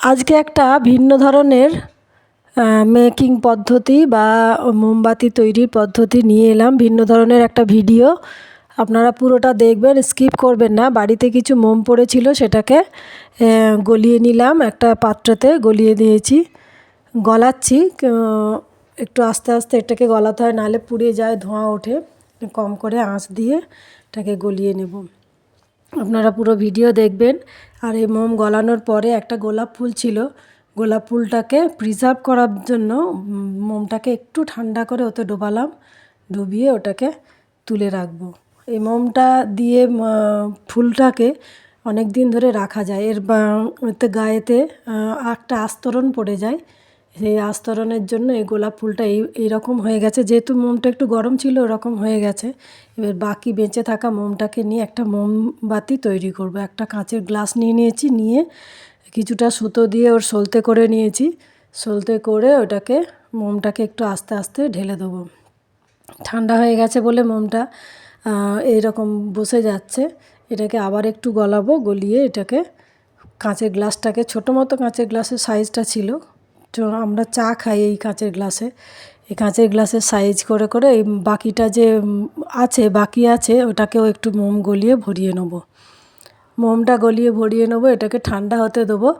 আজকে একটা ভিন্ন ধরনের মেকিং পদ্ধতি বা মোমবাতি তৈরির পদ্ধতি নিয়ে এলাম, ভিন্ন ধরনের একটা ভিডিও আপনারা পুরোটা দেখবেন স্কিপ করবেন না। বাড়িতে কিছু মোম পড়েছিল সেটাকে গলিয়ে নিলাম একটা পাত্রতে, গলিয়ে দিয়েছি, গলাচ্ছি একটু আস্তে আস্তে এটাকে গলাতে হয়, নাহলে পুড়ে যায়, ধোঁয়া ওঠে। কম করে আঁচ দিয়ে এটাকে গলিয়ে নেব। আপনারা পুরো ভিডিও দেখবেন। আর এই মোম গলানোর পরে একটা গোলাপ ফুল ছিল। গোলাপ ফুলটাকে প্রিজার্ভ করার জন্য মোমটাকে একটু ঠান্ডা করে ওতে ডোবালাম। ডুবিয়ে ওটাকে তুলে রাখব। এই মোমটা দিয়ে ফুলটাকে অনেক দিন ধরে রাখা যায়। এর গায়েতে একটা আস্তরণ পড়ে যায়। সেই আস্তরণের জন্য এই গোলাপ ফুলটা এই, এইরকম হয়ে গেছে। যেহেতু মোমটা একটু গরম ছিল, ওরকম হয়ে গেছে। এবার বাকি বেঁচে থাকা মোমটাকে নিয়ে একটা মোমবাতি তৈরি করব। একটা কাঁচের গ্লাস নিয়ে নিয়েছি, নিয়ে কিছুটা সুতো দিয়ে ওর সলতে করে নিয়েছি। সলতে করে ওটাকে, মোমটাকে একটু আস্তে আস্তে ঢেলে দেবো। ঠান্ডা হয়ে গেছে বলে মোমটা এইরকম বসে যাচ্ছে। এটাকে আবার একটু গলাবো, গলিয়ে এটাকে কাঁচের গ্লাসটাকে, ছোটো মতো কাঁচের গ্লাসের সাইজটা ছিল। আমরা চা খাই এই কাঁচের গ্লাসে। এই কাঁচের গ্লাসের সাইজ করে করে এই বাকিটা যে আছে, বাকি আছে, ওটাকেও একটু মোম গলিয়ে ভরিয়ে নেব। মোমটা গলিয়ে ভরিয়ে নেব, এটাকে ঠান্ডা হতে দেবো।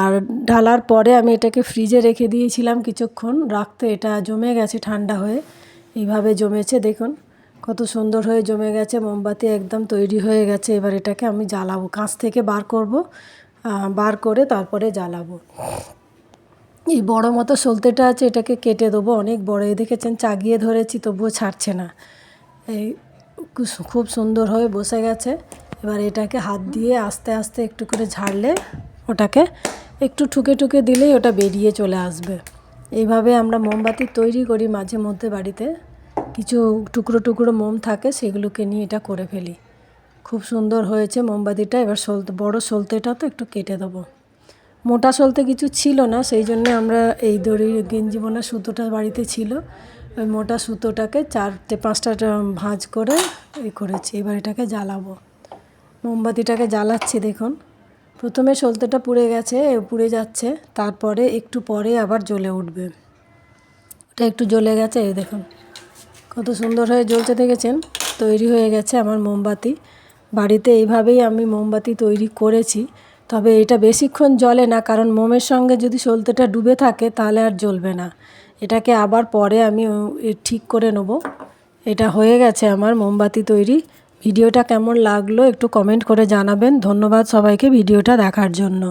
আর ঢালার পরে আমি এটাকে ফ্রিজে রেখে দিয়েছিলাম কিছুক্ষণ, রাখতে এটা জমে গেছে ঠান্ডা হয়ে। এইভাবে জমেছে, দেখুন, কত সুন্দর হয়ে জমে গেছে, মোমবাতি একদম তৈরি হয়ে গেছে। এবার এটাকে আমি জ্বালাবো, কাঁচ থেকে বার করব বার করে তারপরে জ্বালাবো। এই বড় মতো সলতেটা আছে, এটাকে কেটে দেবো। অনেক বড় দেখেছেন, চাগিয়ে ধরেছি, তবুও ছাড়ছে না। এই খুব সুন্দর হয়ে বসে গেছে। এবার এটাকে হাত দিয়ে আস্তে আস্তে একটু করে ঝাড়লে ওটাকে একটু ঠুকে ঠুকে দিলেই ওটা বেরিয়ে চলে আসবে। এইভাবে আমরা মোমবাতি তৈরি করি মাঝে মধ্যে বাড়িতে। কিছু টুকরো টুকরো মোম থাকে, সেগুলোকে নিয়ে এটা করে ফেলি। খুব সুন্দর হয়েছে মোমবাতিটা। এবার সলতে বড় সলতেটা তো একটু কেটে দেবো। মোটা সলতে কিছু ছিল না, সেই জন্যে আমরা এই দড়ির গেঞ্জি বোনা সুতোটা বাড়িতে ছিল। ওই মোটা সুতোটাকে চারটে পাঁচটা ভাঁজ করে এই করেছি। এবার এটাকে জ্বালাবো। মোমবাতিটাকে জ্বালাচ্ছি, দেখুন। প্রথমে সলতেটা পুড়ে গেছে, পুড়ে যাচ্ছে, তারপরে একটু পরে আবার জ্বলে উঠবে। ওটা একটু জ্বলে গেছে, এই দেখুন। কত সুন্দর হয়ে জ্বলতে দেখেছেন? তৈরি হয়ে গেছে আমার মোমবাতি। বাড়িতে এইভাবেই আমি মোমবাতি তৈরি করেছি। তবে এটা বেশিক্ষণ জ্বলে না, কারণ মোমের সঙ্গে যদি সলতেটা ডুবে থাকে তাহলে আর জ্বলবে না। এটাকে আবার পরে আমি ঠিক করে নেব। এটা হয়ে গেছে আমার মোমবাতি তৈরি। ভিডিওটা কেমন লাগল একটু কমেন্ট করে জানাবেন। ধন্যবাদ সবাইকে ভিডিওটা দেখার জন্য।